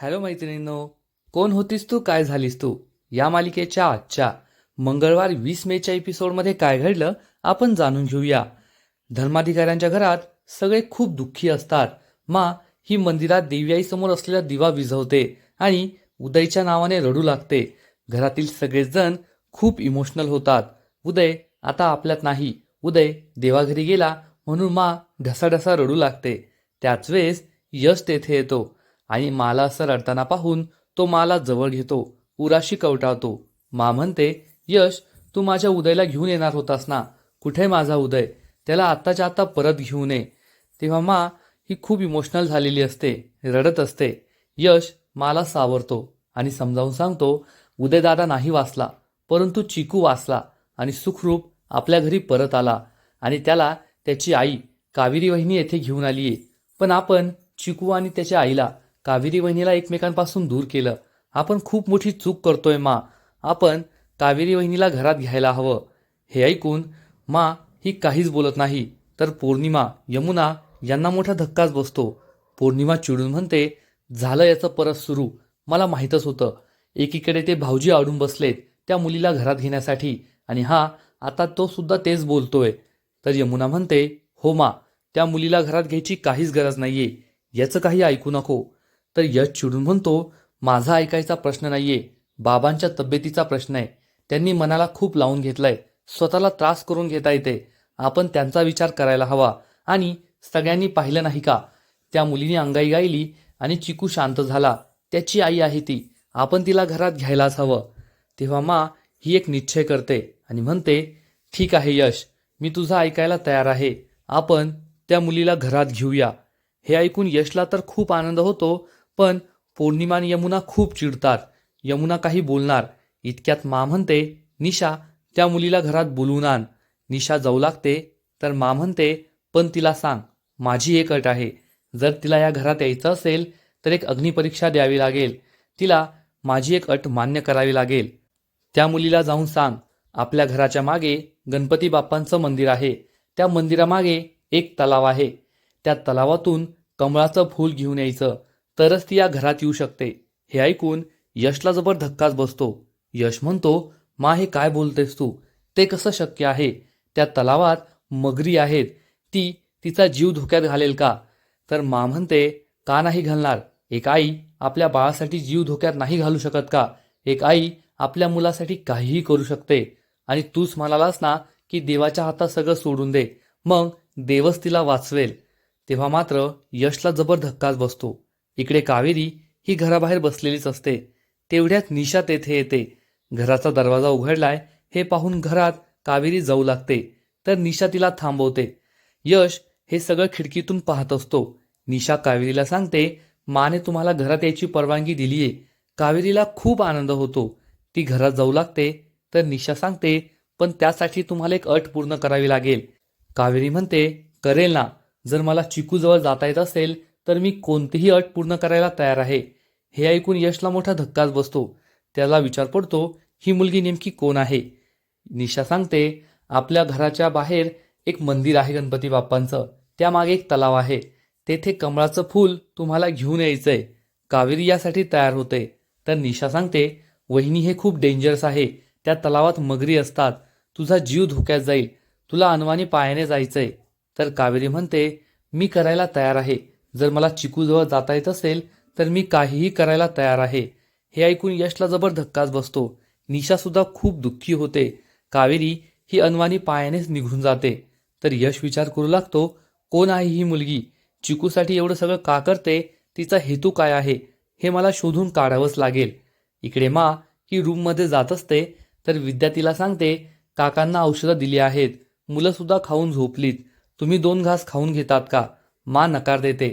Hello मैत्रिणींनो कोण होतीस तू? काय झालीस तू? या मालिकेच्या आजच्या मंगळवार वीस मेच्या एपिसोडमध्ये काय घडलं आपण जाणून घेऊया. धर्माधिकाऱ्यांच्या घरात सगळे खूप दुःखी असतात. मा ही मंदिरात देवीआईसमोर असलेला दिवा विझवते आणि उदयच्या नावाने रडू लागते. घरातील सगळेजण खूप इमोशनल होतात. उदय आता आपल्यात नाही. उदय देवाघरी गेला म्हणून मा ढसाढसा रडू लागते. त्याच वेळेस यश तेथे येतो. आणि माला असं रडताना पाहून तो माला जवळ घेतो उराशी कवटाळतो. मा म्हणते यश तू माझ्या उदयला घेऊन येणार होतास ना? कुठे माझा उदय? त्याला आत्ताच्या आत्ता परत घेऊन ये तेव्हा मा ही खूप इमोशनल झालेली असते रडत असते. यश माला सावरतो आणि समजावून सांगतो उदयदादा नाही वाचला परंतु चिकू वाचला आणि सुखरूप आपल्या घरी परत आला आणि त्याला त्याची आई कावेरी वहिनी येथे घेऊन आलीये. पण आपण चिकू आणि त्याच्या आईला कावेरी वहिनीला एकमेकांपासून दूर केलं. आपण खूप मोठी चूक करतोय मा. आपण कावेरी वहिनीला घरात घ्यायला हवं. हे ऐकून मा ही काहीच बोलत नाही. तर पौर्णिमा यमुना यांना मोठा धक्काच बसतो. पौर्णिमा चिडून म्हणते झालं याचं परत सुरू. मला माहीतच होतं. एकीकडे ते भाऊजी आडून बसलेत त्या मुलीला घरात घेण्यासाठी. आणि हा आता तो सुद्धा तेच बोलतोय. तर यमुना म्हणते हो मा. त्या मुलीला घरात घ्यायची काहीच गरज नाहीये. याचं काही ऐकू नको. तर यश चिडून म्हणतो माझा ऐकायचा प्रश्न नाहीये. बाबांच्या तब्येतीचा प्रश्न आहे. त्यांनी मनाला खूप लावून घेतलाय. स्वतःला त्रास करून घेता येते. आपण त्यांचा विचार करायला हवा. आणि सगळ्यांनी पाहिलं नाही का? त्या मुलीने अंगाई गायली आणि चिकू शांत झाला. त्याची आई आहे ती. आपण तिला घरात घ्यायलाच हवं. तेव्हा मा ही एक निश्चय करते आणि म्हणते ठीक आहे यश. मी तुझं ऐकायला तयार आहे. आपण त्या मुलीला घरात घेऊया. हे ऐकून यशला तर खूप आनंद होतो पण पौर्णिमा आणि यमुना खूप चिडतात. यमुना काही बोलणार. इतक्यात मा म्हणते निशा त्या मुलीला घरात बोलवून आण. निशा जाऊ लागते तर मा म्हणते पण तिला सांग माझी एक अट आहे. जर तिला या घरात यायचं असेल तर एक अग्निपरीक्षा द्यावी लागेल. तिला माझी एक अट मान्य करावी लागेल. त्या मुलीला जाऊन सांग आपल्या घराच्या मागे गणपती बाप्पांचं मंदिर आहे. त्या मंदिरामागे एक तलाव आहे. त्या तलावातून कमळाचं फूल घेऊन यायचं. तरच ती या घरात येऊ शकते. हे ऐकून यशला जबर धक्काच बसतो. यश म्हणतो मा हे काय बोलतेस तू? ते कसं शक्य आहे? त्या तलावात मगरी आहेत. ती तिचा जीव धोक्यात घालेल का? तर मा म्हणते का नाही घालणार? एक आई आपल्या बाळासाठी जीव धोक्यात नाही घालू शकत का? एक आई आपल्या मुलासाठी काहीही करू शकते. आणि तूच म्हणालास ना की देवाच्या हातात सगळं सोडून दे. मग देवच तिला वाचवेल. तेव्हा मात्र यशला जबर धक्काच बसतो. इकडे कावेरी ही घराबाहेर बसलेलीच असते. तेवढ्यात निशा तेथे येते. घराचा दरवाजा उघडलाय हे पाहून घरात कावेरी जाऊ लागते. तर निशा तिला थांबवते. यश हे सगळं खिडकीतून पाहत असतो. निशा कावेरीला सांगते माने तुम्हाला घरात यायची परवानगी दिलीये. कावेरीला खूप आनंद होतो. ती घरात जाऊ लागते. तर निशा सांगते पण त्यासाठी तुम्हाला एक अट पूर्ण करावी लागेल. कावेरी म्हणते करेल ना. जर मला चिकूजवळ जाता येत असेल तर मी कोणतीही अट पूर्ण करायला तयार आहे हे ऐकून यशला मोठा धक्काच बसतो. त्याला विचार पडतो ही मुलगी नेमकी कोण आहे? निशा सांगते आपल्या घराच्या बाहेर एक मंदिर आहे गणपती बाप्पांचं. त्यामागे एक तलाव आहे. तेथे कमळाचं फूल तुम्हाला घेऊन यायचंय. कावेरी यासाठी तयार होते. तर निशा सांगते वहिनी हे खूप डेंजरस आहे. त्या तलावात मगरी असतात. तुझा जीव धोक्यात जाईल. तुला अनवाणी पायाने जायचंय. तर कावेरी म्हणते मी करायला तयार आहे. जर मला चिकूजवळ जाता येत असेल तर मी काहीही करायला तयार आहे. हे ऐकून यशला जबर धक्काच बसतो. निशासुद्धा खूप दुःखी होते. कावेरी ही अनवाणी पायानेच निघून जाते. तर यश विचार करू लागतो कोण आहे ही मुलगी? चिकूसाठी एवढं सगळं का करते? तिचा हेतू काय आहे? हे मला शोधून काढावंच लागेल. इकडे मा ही रूममध्ये जात असते तर विद्या तिला सांगते काकांना औषधं दिली आहेत. मुलंसुद्धा खाऊन झोपलीत. तुम्ही दोन घास खाऊन घेतात का? मा नकार देते.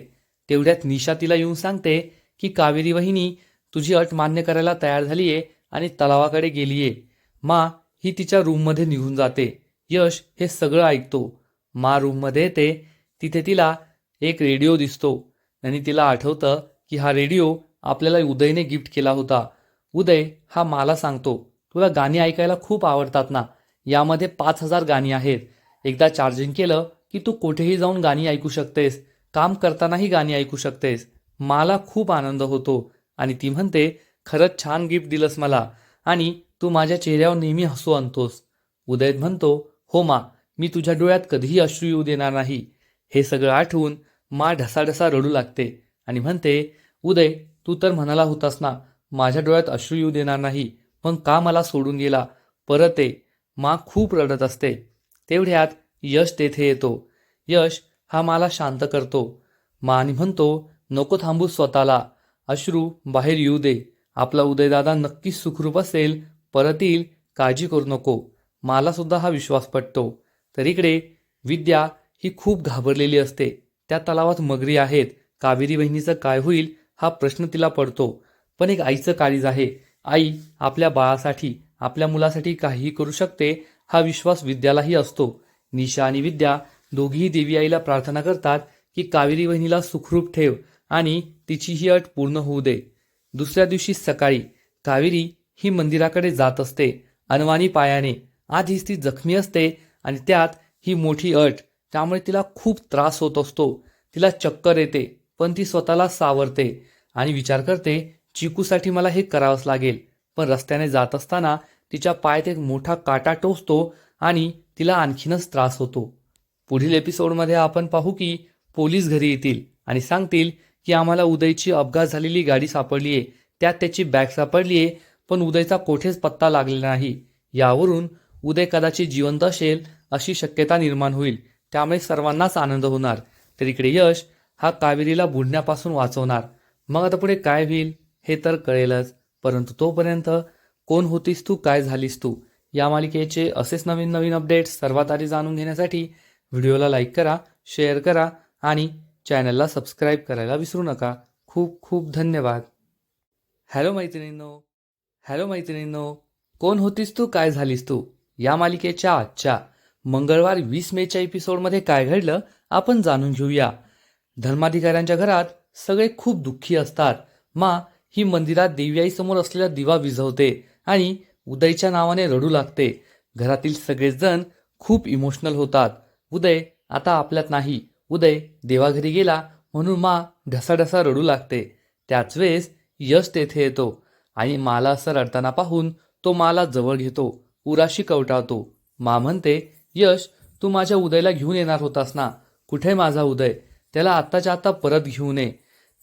तेवढ्यात निशा तिला येऊन सांगते की कावेरी वहिनी तुझी अट मान्य करायला तयार झालीये आणि तलावाकडे गेलीये. मा ही तिच्या रूममध्ये निघून जाते. यश हे सगळं ऐकतो. मा रूममध्ये येते. तिथे तिला एक रेडिओ दिसतो. आणि तिला आठवतं की हा रेडिओ आपल्याला उदयने गिफ्ट केला होता. उदय हा मला सांगतो तुला गाणी ऐकायला खूप आवडतात ना. यामध्ये पाच हजार गाणी आहेत. एकदा चार्जिंग केलं की तू कुठेही जाऊन गाणी ऐकू शकतेस काम करतानाही गाणी ऐकू शकतेस. मला खूप आनंद होतो. आणि ती म्हणते खरंच छान गिफ्ट दिलंस मला. आणि तू माझ्या चेहऱ्यावर नेहमी हसू आणतोस. उदय म्हणतो हो मा मी तुझ्या डोळ्यात कधीही अश्रू येऊ देणार नाही. हे सगळं आठवून मा ढसाढसा रडू लागते आणि म्हणते उदय तू तर म्हणाला होतास ना माझ्या डोळ्यात अश्रू येऊ देणार नाही. मग का मला सोडून गेला? परत ये. मा खूप रडत असते. तेवढ्यात यश तेथे येतो. यश हा मला शांत करतो. मान म्हणतो नको थांबू स्वतःला. अश्रू बाहेर येऊ दे. आपला उदयदादा नक्कीच सुखरूप असेल. परत येईल. काळजी करू नको. मला सुद्धा हा विश्वास पटतो. तर इकडे विद्या ही खूप घाबरलेली असते. त्या तलावात मगरी आहेत. कावेरी बहिणीचं काय होईल हा प्रश्न तिला पडतो. पण एक आईचं काळीज आहे. आई आपल्या बाळासाठी आपल्या मुलासाठी काहीही करू शकते हा विश्वास विद्यालाही असतो. निशा आणि विद्या दोघीही देवी आईला प्रार्थना करतात की कावेरी बहिणीला सुखरूप ठेव आणि तिची ही अट पूर्ण होऊ दे. दुसऱ्या दिवशी सकाळी कावेरी ही मंदिराकडे जात असते. अनवाणी पायाने आधीच ती जखमी असते आणि त्यात ही मोठी अट. त्यामुळे तिला खूप त्रास होत असतो. तिला चक्कर येते पण ती स्वतःला सावरते आणि विचार करते चिकूसाठी मला हे करावंच लागेल. पण रस्त्याने जात असताना तिच्या पायात एक मोठा काटा टोचतो आणि तिला आणखीनच त्रास होतो. पुढील एपिसोडमध्ये आपण पाहू की पोलीस घरी येतील आणि सांगतील की आम्हाला उदयची अपघात झालेली गाडी सापडली आहे. त्यात त्याची बॅग सापडली आहे पण उदयचा कोठेच पत्ता लागलेला नाही. यावरून उदय कदाचित जिवंत असेल अशी शक्यता निर्माण होईल. त्यामुळे सर्वांनाच आनंद होणार. तर इकडे यश हा कावेरीला बुडण्यापासून वाचवणार. मग आता पुढे काय होईल हे तर कळेलच. परंतु तोपर्यंत कोण होतीस तू काय झालीस तू? या मालिकेचे असेच नवीन नवीन अपडेट्स सर्वात आधी जाणून घेण्यासाठी व्हिडिओला लाईक करा शेअर करा आणि चॅनलला सबस्क्राईब करायला विसरू नका. खूप खूप धन्यवाद. हॅलो मैत्रिणींनो. हॅलो मैत्रिणींनो. कोण होतीस तू? काय झालीस तू? या मालिकेच्या आजच्या मंगळवार वीस मेच्या एपिसोडमध्ये काय घडलं आपण जाणून घेऊया. धर्माधिकाऱ्यांच्या घरात सगळे खूप दुःखी असतात. मा ही मंदिरात देवीआई समोर असलेला दिवा विझवते आणि उदयच्या नावाने रडू लागते. घरातील सगळेजण खूप इमोशनल होतात. उदय आता आपल्यात नाही. उदय देवाघरी गेला म्हणून मा ढसाढसा रडू लागते. त्याच वेळेस यश तेथे येतो आणि माला असं रडताना पाहून तो माला जवळ घेतो. उराशी कवटाळतो. मा म्हणते यश तू माझ्या उदयला घेऊन येणार होतास ना? कुठे माझा उदय? त्याला आत्ताच्या आत्ता परत घेऊन ये.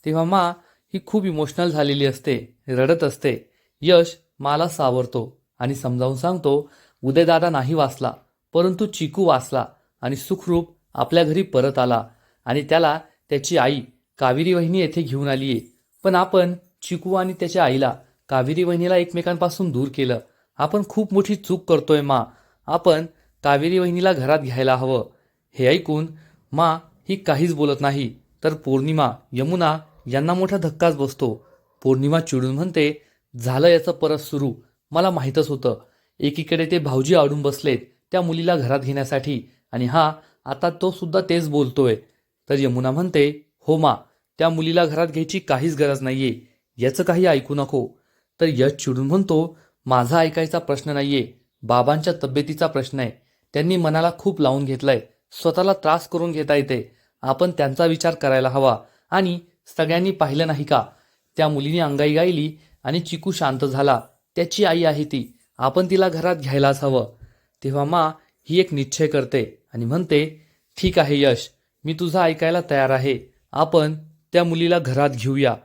तेव्हा मा ही खूप इमोशनल झालेली असते रडत असते. यश माला सावरतो आणि समजावून सांगतो उदयदादा नाही वाचला परंतु चिकू वाचला आणि सुखरूप आपल्या घरी परत आला आणि त्याला त्याची आई कावेरी वहिनी येथे घेऊन आलीये पण आपण चिकू आणि त्याच्या आईला कावेरी वहिनीला एकमेकांपासून दूर केलं. आपण खूप मोठी चूक करतोय मा. आपण कावेरी वहिनीला घरात घ्यायला हवं. हे ऐकून मा ही काहीच बोलत नाही. तर पौर्णिमा यमुना यांना मोठा धक्काच बसतो. पौर्णिमा चिडून म्हणते झालं याचं परत सुरू. मला माहीतच होतं. एकीकडे ते भाऊजी आडून बसलेत त्या मुलीला घरात घेण्यासाठी. आणि हा आता तो सुद्धा तेच बोलतोय. तर यमुना म्हणते हो मा त्या मुलीला घरात घ्यायची काहीच गरज नाहीये. याचं काही ऐकू नको. तर यश चिडून म्हणतो माझा ऐकायचा प्रश्न नाहीये. बाबांच्या तब्येतीचा प्रश्न आहे. त्यांनी मनाला खूप लावून घेतलाय. स्वतःला त्रास करून घेता येते. आपण त्यांचा विचार करायला हवा. आणि सगळ्यांनी पाहिलं नाही का? त्या मुलीने अंगाई गायली आणि चिकू शांत झाला. त्याची आई आहे ती. आपण तिला घरात घ्यायलाच हवं. तेव्हा मा ही एक निश्चय करते आणि म्हणते ठीक आहे यश. मी तुझं ऐकायला तयार आहे. आपण त्या मुलीला घरात घेऊया.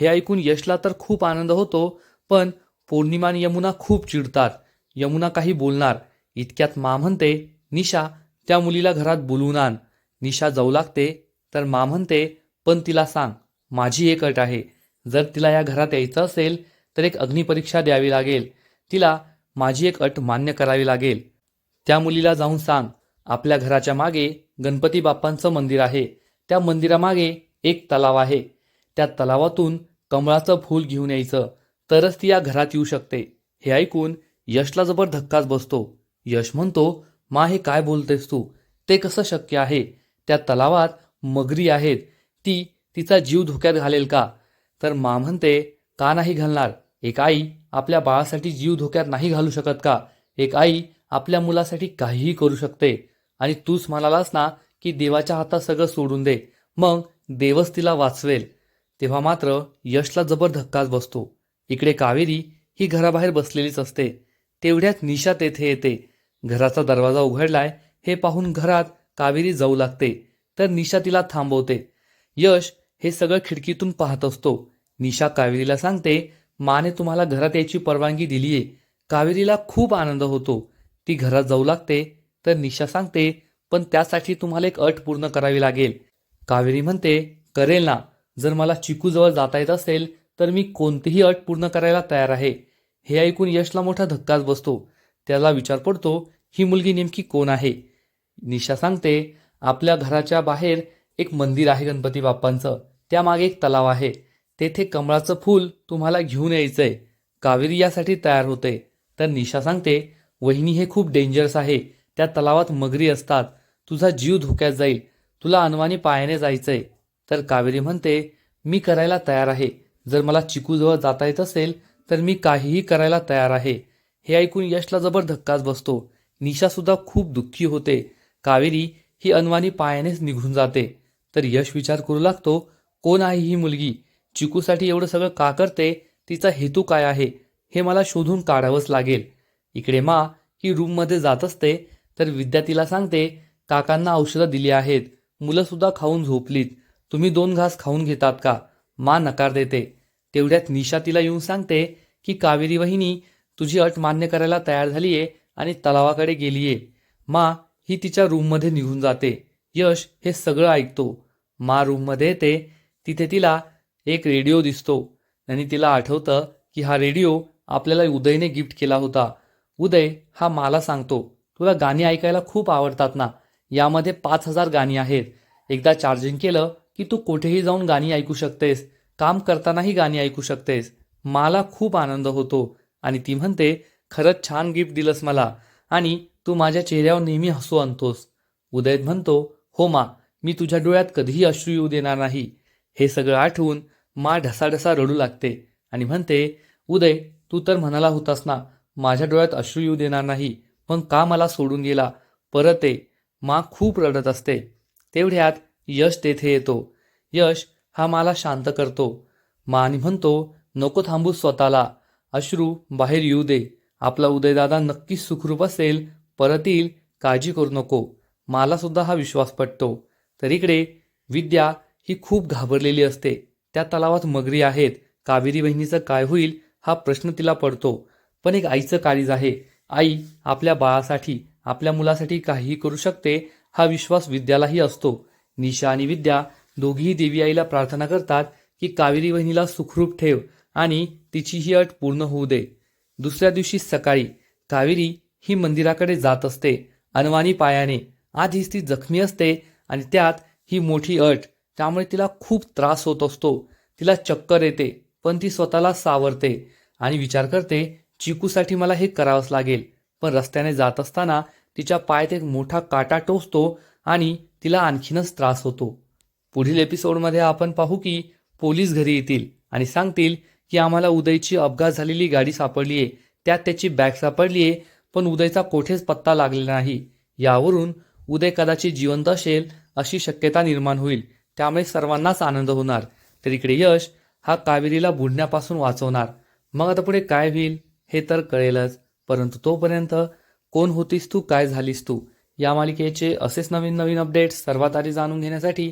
हे ऐकून यशला तर खूप आनंद होतो पण पौर्णिमा आणि यमुना खूप चिडतात. यमुना काही बोलणार. इतक्यात मा म्हणते निशा त्या मुलीला घरात बोलवून आण. निशा जाऊ लागते. तर मा म्हणते पण तिला सांग. माझी एक अट आहे. जर तिला या घरात यायचं असेल तर एक अग्निपरीक्षा द्यावी लागेल. तिला माझी एक अट मान्य करावी लागेल. त्या मुलीला जाऊन सांग आपल्या घराच्या मागे गणपती बाप्पांचं मंदिर आहे. त्या मंदिरामागे एक तलाव आहे. त्या तलावातून कमळाचं फूल घेऊन यायचं. तरच ती या घरात येऊ शकते. हे ऐकून यशला जबर धक्काच बसतो. यश म्हणतो मा हे काय बोलतेस तू? ते कसं शक्य आहे? त्या तलावात मगरी आहेत. ती तिचा जीव धोक्यात घालेल का? तर मा म्हणते का नाही घालणार? एक आई आपल्या बाळासाठी जीव धोक्यात नाही घालू शकत का? एक आई आपल्या मुलासाठी काहीही करू शकते. आणि तूच म्हणालास ना की देवाच्या हातात सगळं सोडून दे. मग देवच तिला वाचवेल. तेव्हा मात्र यशला जबर धक्काच बसतो. इकडे कावेरी ही घराबाहेर बसलेलीच असते. तेवढ्यात निशा तेथे येते. घराचा दरवाजा उघडलाय हे पाहून घरात कावेरी जाऊ लागते. तर निशा तिला थांबवते. यश हे सगळं खिडकीतून पाहत असतो. निशा कावेरीला सांगते माने तुम्हाला घरात यायची परवानगी दिलीये. कावेरीला खूप आनंद होतो. ती घरात जाऊ लागते. तर निशा सांगते पण त्यासाठी तुम्हाला एक अट पूर्ण करावी लागेल. कावेरी म्हणते करेल ना. जर मला चिकूजवळ जाता येत असेल तर मी कोणतीही अट पूर्ण करायला तयार आहे. हे ऐकून यशला मोठा धक्काच बसतो. त्याला विचार पडतो ही मुलगी नेमकी कोण आहे? निशा सांगते आपल्या घराच्या बाहेर एक मंदिर आहे गणपती बाप्पांचं. त्यामागे एक तलाव आहे. तेथे कमळाचं फूल तुम्हाला घेऊन यायचं आहे कावेरी यासाठी तयार होते. तर निशा सांगते वहिनी हे खूप डेंजरस आहे. त्या तलावात मगरी असतात. तुझा जीव धोक्यात जाईल. तुला अनवाणी पायाने जायचंय. तर कावेरी म्हणते मी करायला तयार आहे. जर मला चिकूजवळ जाता येत असेल तर मी काहीही करायला तयार आहे. हे ऐकून यशला जबर धक्काच बसतो. निशा सुद्धा खूप दुःखी होते. कावेरी ही अनवाणी पायानेच निघून जाते. तर यश विचार करू लागतो कोण आहे ही मुलगी? चिकूसाठी एवढं सगळं का करते? तिचा हेतू काय आहे? हे मला शोधून काढावंच लागेल. इकडे मा ही रूममध्ये जात असते तर विद्या तिला सांगते काकांना औषधं दिली आहेत. मुलंसुद्धा खाऊन झोपलीत. तुम्ही दोन घास खाऊन घेतात का? मा नकार देते. तेवढ्यात निशा तिला येऊन सांगते की कावेरी वहिनी तुझी अट मान्य करायला तयार झालीये आणि तलावाकडे गेलीये. मा ही तिच्या रूममध्ये निघून जाते. यश हे सगळं ऐकतो. मा रूममध्ये येते. तिथे तिला एक रेडिओ दिसतो. आणि तिला आठवतं की हा रेडिओ आपल्याला उदयने गिफ्ट केला होता. उदय हा मला सांगतो तुला गाणी ऐकायला खूप आवडतात ना? यामध्ये पाच हजार गाणी आहेत. एकदा चार्जिंग केलं की तू कुठेही जाऊन गाणी ऐकू शकतेस. काम करतानाही गाणी ऐकू शकतेस. मला खूप आनंद होतो. आणि ती म्हणते खरंच छान गिफ्ट दिलंस मला. आणि तू माझ्या चेहऱ्यावर नेहमी हसू आणतोस. उदय म्हणतो हो मा मी तुझ्या डोळ्यात कधीही अश्रू येऊ देणार नाही. हे सगळं आठवून मा ढसाढसा रडू लागते आणि म्हणते उदय तू तर म्हणाला होतास ना माझ्या डोळ्यात अश्रू येऊ देणार नाही पण का मला सोडून गेला? परत ये. मा खूप रडत असते. तेवढ्यात यश तेथे येतो. यश हा मला शांत करतो. मा आणि म्हणतो नको थांबू स्वतःला. अश्रू बाहेर येऊ दे. आपला उदयदादा नक्कीच सुखरूप असेल. परत येईल. काळजी करू नको. मला सुद्धा हा विश्वास पटतो. तर इकडे विद्या ही खूप घाबरलेली असते. त्या तलावात मगरी आहेत. कावेरी बहिणीचं काय होईल हा प्रश्न तिला पडतो. पण एक आईचं काळीज आहे. आई आपल्या बाळासाठी आपल्या मुलासाठी काहीही करू शकते हा विश्वास विद्यालाही असतो. निशा आणि विद्या दोघीही देवी आईला प्रार्थना करतात की कावेरी बहिणीला सुखरूप ठेव आणि तिची ही अट पूर्ण होऊ दे. दुसऱ्या दिवशी सकाळी कावेरी ही मंदिराकडे जात असते. अनवाणी पायाने आधीच ती जखमी असते आणि त्यात ही मोठी अट त्यामुळे तिला खूप त्रास होत असतो. तिला चक्कर येते पण ती स्वतःला सावरते आणि विचार करते चिकूसाठी मला हे करावंच लागेल. पण रस्त्याने जात असताना तिच्या पायात एक मोठा काटा टोचतो आणि तिला आणखीनच त्रास होतो. पुढील एपिसोडमध्ये आपण पाहू की पोलीस घरी येतील आणि सांगतील की आम्हाला उदयची अपघात झालेली गाडी सापडली आहे त्यात त्याची बॅग सापडली आहे पण उदयचा कोठेच पत्ता लागलेला नाही. यावरून उदय कदाचित जिवंत असेल अशी शक्यता निर्माण होईल. त्यामुळे सर्वांनाच आनंद होणार. तर इकडे यश हा कावेरीला बुडण्यापासून वाचवणार. मग आता पुढे काय होईल हे तर कळेलच. परंतु तोपर्यंत कोण होतीस तू काय झालीस तू या मालिकेचे असेच नवीन नवीन अपडेट्स सर्वात आधी जाणून घेण्यासाठी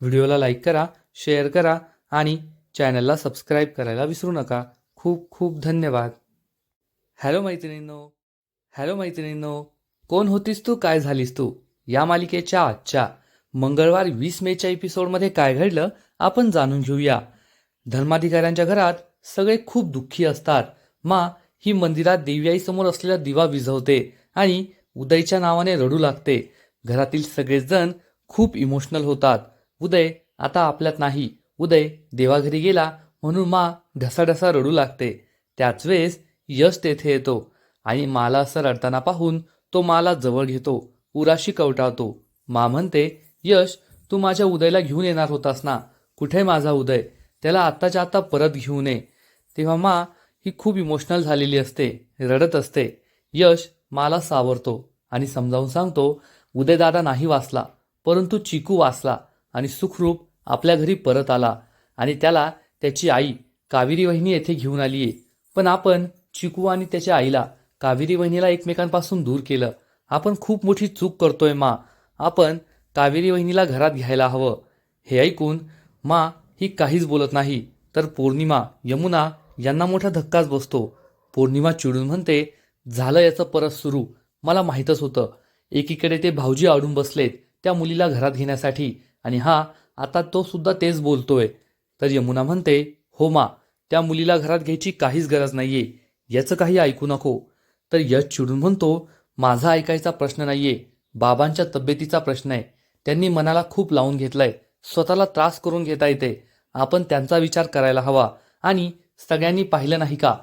व्हिडिओला लाईक करा शेअर करा आणि चॅनलला सबस्क्राईब करायला विसरू नका. खूप खूप धन्यवाद. हॅलो मैत्रिणींनो हॅलो मैत्रिणींनो कोण होतीस तू काय झालीस तू या मालिकेच्या आजच्या मंगळवार वीस मेच्या एपिसोडमध्ये काय घडलं आपण जाणून घेऊया. धर्माधिकाऱ्यांच्या घरात सगळे खूप दुःखी असतात. मा ही मंदिरात देवीआईसमोर असलेला दिवा विझवते आणि उदयच्या नावाने रडू लागते. घरातील सगळेजण खूप इमोशनल होतात. उदय आता आपल्यात नाही. उदय देवाघरी गेला म्हणून मा ढसाढसा रडू लागते. त्याच वेळेस यश तेथे येतो आणि माला असं रडताना पाहून तो माला जवळ घेतो. उराशी कवटाळतो. मा म्हणते यश तू माझ्या उदयला घेऊन येणार होतास ना? कुठे माझा उदय? त्याला आत्ताच्या आत्ता परत घेऊन ये तेव्हा मा ही खूप इमोशनल झालेली असते रडत असते. यश माला सावरतो आणि समजावून सांगतो उदयदादा नाही वाचला परंतु चिकू वाचला आणि सुखरूप आपल्या घरी परत आला आणि त्याला त्याची आई कावेरी वहिनी येथे घेऊन आली आहे. पण आपण चिकू आणि त्याच्या आईला कावेरी वहिनीला एकमेकांपासून दूर केलं. आपण खूप मोठी चूक करतोय मा. आपण कावेरी वहिनीला घरात घ्यायला हवं. हे ऐकून मा ही काहीच बोलत नाही. तर पौर्णिमा यमुना यांना मोठा धक्काच बसतो. पौर्णिमा चिडून म्हणते झालं याचं परत सुरू. मला माहीतच होतं. एकीकडे ते भाऊजी आडून बसलेत त्या मुलीला घरात घेण्यासाठी. आणि हा आता तो सुद्धा तेच बोलतोय. तर यमुना म्हणते हो मा त्या मुलीला घरात घ्यायची काहीच गरज नाहीये. याचं काही ऐकू नको. तर यश चिडून म्हणतो माझा ऐकायचा प्रश्न नाहीये. बाबांच्या तब्येतीचा प्रश्न आहे. त्यांनी मनाला खूप लावून घेतलंय. स्वतःला त्रास करून घेता येते. आपण त्यांचा विचार करायला हवा. आणि सगळ्यांनी पाहिलं नाही का?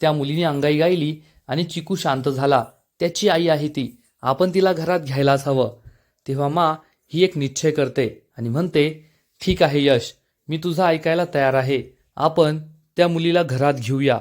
त्या मुलीने अंगाई गायली आणि चिकू शांत झाला. त्याची आई आहे ती. आपण तिला घरात घ्यायलाच हवं. तेव्हा मा ही एक निश्चय करते आणि म्हणते ठीक आहे यश. मी तुझं ऐकायला तयार आहे. आपण त्या मुलीला घरात घेऊया.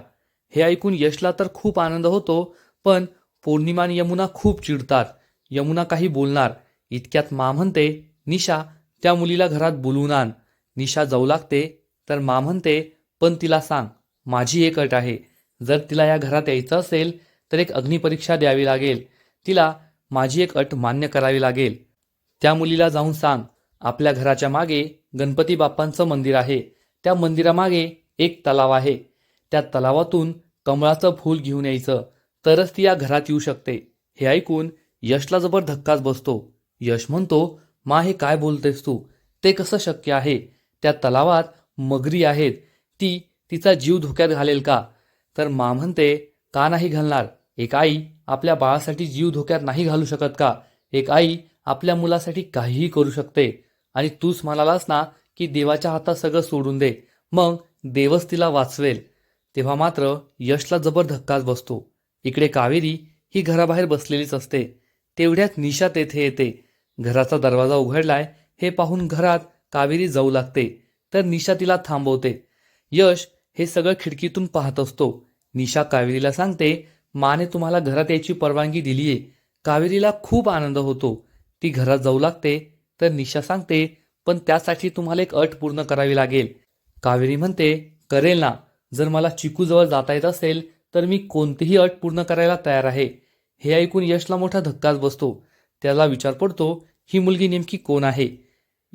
हे ऐकून यशला तर खूप आनंद होतो पण पौर्णिमा आणि यमुना खूप चिडतात. यमुना काही बोलणार. इतक्यात मा म्हणते निशा त्या मुलीला घरात बोलवून आण. निशा जाऊ लागते तर मा म्हणते पण तिला सांग माझी एक अट आहे. जर तिला या घरात यायचं असेल तर एक अग्निपरीक्षा द्यावी लागेल. तिला माझी एक अट मान्य करावी लागेल. त्या मुलीला जाऊन सांग आपल्या घराच्या मागे गणपती बाप्पांचं मंदिर आहे. त्या मंदिरामागे एक तलाव आहे. त्या तलावातून कमळाचं फूल घेऊन यायचं. तरच ती या घरात येऊ शकते. हे ऐकून यशला जबर धक्काच बसतो. यश म्हणतो मा हे काय बोलतेस तू? ते कसं शक्य आहे? त्या तलावात मगरी आहेत. ती तिचा जीव धोक्यात घालेल का? तर मा म्हणते का नाही घालणार? एक आई आपल्या बाळासाठी जीव धोक्यात नाही घालू शकत का? एक आई आपल्या मुलासाठी काहीही करू शकते. आणि तूच म्हणालास ना की देवाच्या हातात सगळं सोडून दे. मग देवच तिला वाचवेल. तेव्हा मात्र यशला जबर धक्काच बसतो. इकडे कावेरी ही घराबाहेर बसलेलीच असते. तेवढ्यात निशा तेथे येते. घराचा दरवाजा उघडलाय हे पाहून घरात कावेरी जाऊ लागते तर निशा तिला थांबवते. यश हे सगळं खिडकीतून पाहत असतो. निशा कावेरीला सांगते माने तुम्हाला घरात यायची परवानगी दिलीये. कावेरीला खूप आनंद होतो. ती घरात जाऊ लागते. तर निशा सांगते पण त्यासाठी तुम्हाला एक अट पूर्ण करावी लागेल. कावेरी म्हणते करेल ना. जर मला चिकूजवळ जाता येत असेल तर मी कोणतीही अट पूर्ण करायला तयार आहे. हे ऐकून यशला मोठा धक्काच बसतो. त्याला विचार पडतो ही मुलगी नेमकी कोण आहे?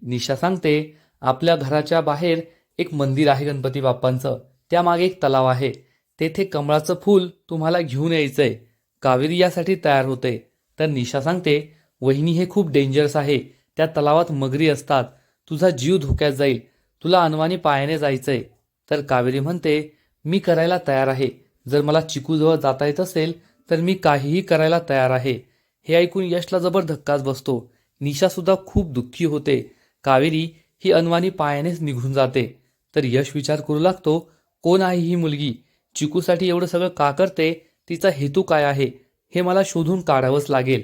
निशा सांगते आपल्या घराच्या बाहेर एक मंदिर आहे गणपती बाप्पांचं. त्यामागे एक तलाव आहे. तेथे कमळाचं फूल तुम्हाला घेऊन यायचंय. कावेरी यासाठी तयार होते. तर निशा सांगते वहिनी हे खूप डेंजरस आहे. त्या तलावात मगरी असतात. तुझा जीव धोक्यात जाईल. तुला अनवानी पायाने जायचंय. तर कावेरी म्हणते मी करायला तयार आहे. जर मला चिकूजवळ जाता येत असेल तर मी काहीही करायला तयार आहे. हे ऐकून यशला जबर धक्काच बसतो. निशासुद्धा खूप दुःखी होते. कावेरी ही अनवाणी पायानेच निघून जाते. तर यश विचार करू लागतो कोण आहे ही मुलगी? चिकूसाठी एवढं सगळं का करते? तिचा हेतू काय आहे? हे मला शोधून काढावंच लागेल.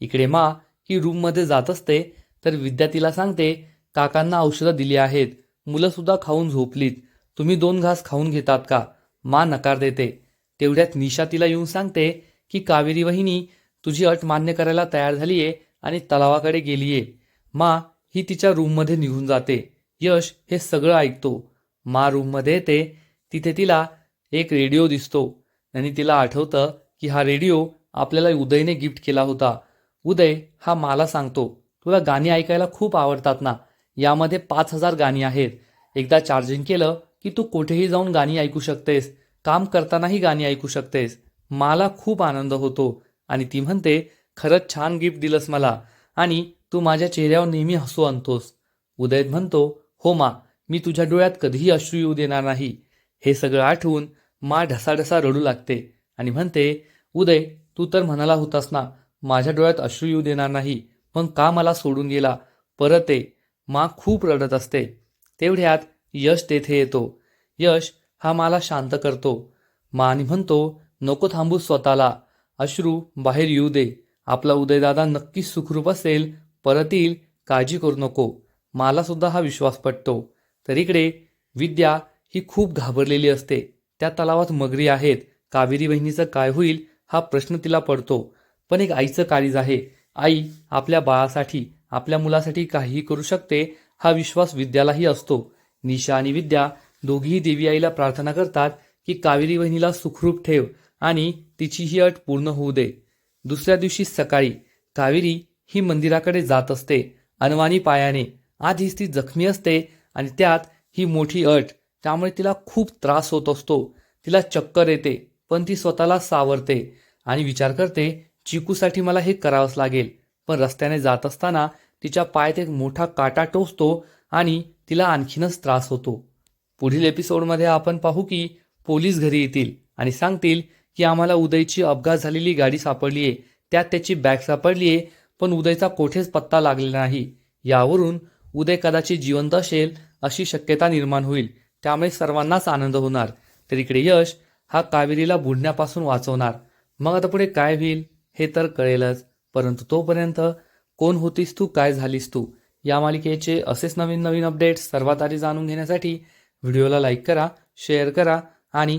इकडे मा ही रूममध्ये जात असते तर विद्या तिला सांगते काकांना औषधं दिली आहेत. मुलंसुद्धा खाऊन झोपलीत. तुम्ही दोन घास खाऊन घेतात का? मा नकार देते. तेवढ्यात निशा तिला येऊन सांगते की कावेरी वहिनी तुझी अट मान्य करायला तयार झालीये आणि तलावाकडे गेलीये. मा ही तिच्या रूममध्ये निघून जाते. यश हे सगळं ऐकतो. मा रूममध्ये येते. तिथे तिला एक रेडिओ दिसतो. आणि तिला आठवतं की हा रेडिओ आपल्याला उदयने गिफ्ट केला होता. उदय हा मला सांगतो. तुला गाणी ऐकायला खूप आवडतात ना? यामध्ये पाच हजार गाणी आहेत. एकदा चार्जिंग केलं की तू कुठेही जाऊन गाणी ऐकू शकतेस. काम करतानाही गाणी ऐकू शकतेस. मला खूप आनंद होतो. आणि ती म्हणते खरंच छान गिफ्ट दिलंस मला आणि तू माझ्या चेहऱ्यावर नेहमी हसू आणतोस. उदयत म्हणतो हो मा मी तुझ्या डोळ्यात कधीही अश्रू येऊ देणार नाही. हे सगळं आठवून मा ढसाढसा रडू लागते आणि म्हणते उदय तू तर म्हणाला होतास ना माझ्या डोळ्यात अश्रू येऊ देणार नाही मग का मला सोडून गेला? परत ये. मा खूप रडत असते. तेवढ्यात यश तेथे येतो. यश हा मला शांत करतो. मा आणि म्हणतो नको थांबू स्वतःला. अश्रू बाहेर येऊ दे. आपला उदयदादा नक्कीच सुखरूप असेल. परत येईल. काळजी करू नको. मला सुद्धा हा विश्वास पटतो. तर इकडे विद्या ही खूप घाबरलेली असते. त्या तलावात मगरी आहेत. कावेरी बहिणीचं काय होईल हा प्रश्न तिला पडतो. पण एक आईचं काळीज आहे. आई आपल्या बाळासाठी आपल्या मुलासाठी काहीही करू शकते हा विश्वास विद्यालाही असतो. निशा आणि विद्या दोघीही देवी आईला प्रार्थना करतात की कावेरी बहिणीला सुखरूप ठेव आणि तिची ही अट पूर्ण होऊ दे. दुसऱ्या दिवशी सकाळी कावेरी ही मंदिराकडे जात असते. अनवाणी पायाने आधीच ती जखमी असते आणि त्यात ही मोठी अट. त्यामुळे तिला खूप त्रास होत असतो. तिला चक्कर येते पण ती स्वतःला सावरते आणि विचार करते चिकूसाठी मला हे करावंच लागेल. पण रस्त्याने जात असताना तिच्या पायात एक मोठा काटा टोचतो आणि तिला आणखीनच त्रास होतो. पुढील एपिसोडमध्ये आपण पाहू की पोलीस घरी येतील आणि सांगतील की आम्हाला उदयची अपघात झालेली गाडी सापडली आहे. त्यात त्याची बॅग सापडली आहे पण उदयचा कोठेच पत्ता लागलेला नाही. यावरून उदय कदाचित जिवंत असेल अशी शक्यता निर्माण होईल. त्यामुळे सर्वांनाच आनंद होणार. तर इकडे यश हा कावेरीला बुडण्यापासून वाचवणार. मग आता पुढे काय होईल हे तर कळेलच. परंतु तोपर्यंत कोण होतीस तू काय झालीस तू? या मालिकेचे असेच नवीन नवीन अपडेट्स सर्वात आधी जाणून घेण्यासाठी व्हिडिओला लाईक करा शेअर करा आणि